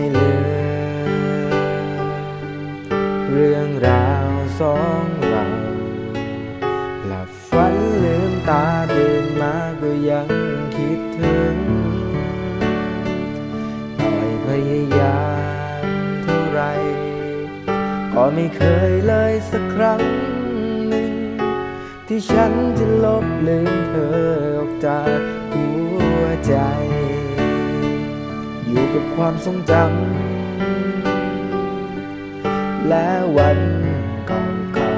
ยลืมเรื่องราวสองเราหลับฝันลืมตาตื่นมาก็ยังคิดถึงหน่อยพยายามเท่าไร ก็ไม่เคยเลยสักครั้งหนึ่ง ที่ฉันจะลบลืมเธอออกจาก กับความทรงจำและวันเก่า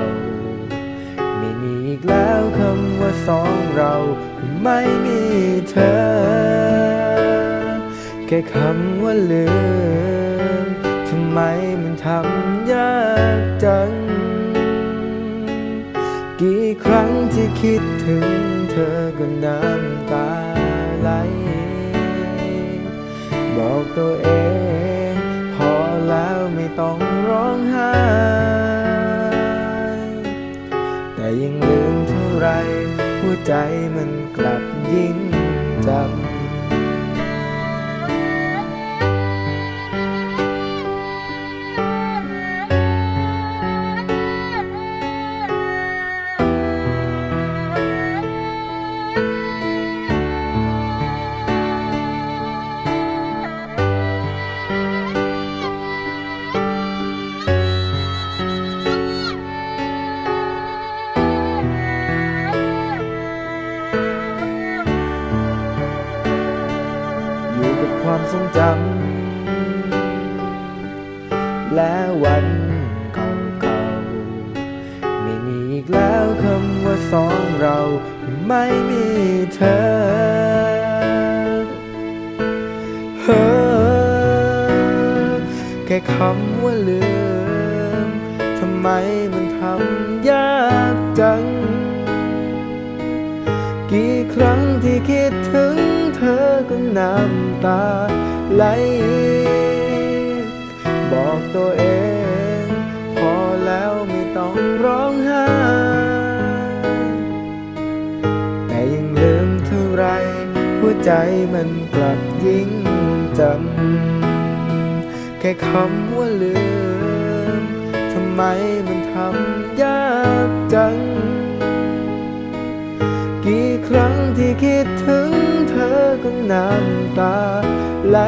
ๆไม่มีอีกแล้วคำว่าสองเราไม่มีเธอ แค่คำว่าลืมทำไมมันทำยากจัง กี่ครั้งที่คิดถึงเธอก็น้ำตาไหล บอกตัวเอง พอแล้วไม่ต้องร้องไห้ แต่ยังลืมเท่าไร หัวใจมันกลับยิ่งจำ กับความทรงจำและวันเก่าๆไม่มีอีกแล้วคำว่าสองเราไม่มีเธอเฮ้อแค่คำว่าลืมทำไมมันทำยาก น้ำตาไหล บอกตัวเอง พอแล้วไม่ต้องร้องไห้ แต่ยังลืมเท่าไร หัวใจมันกลับยิ่งจำ แค่คำว่าลืม ทำไมมันทำยากจัง น้ำตาไหล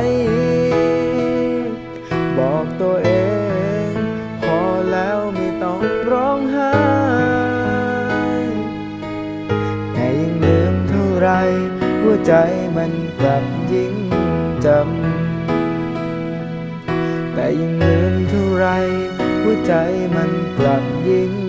บอกตัวเอง พอแล้วไม่ต้องร้องไห้แต่ยังลืมเท่าไร หัวใจมันกลับยิ่งจำ แต่ยังลืมเท่าไร หัวใจมันกลับยิ่ง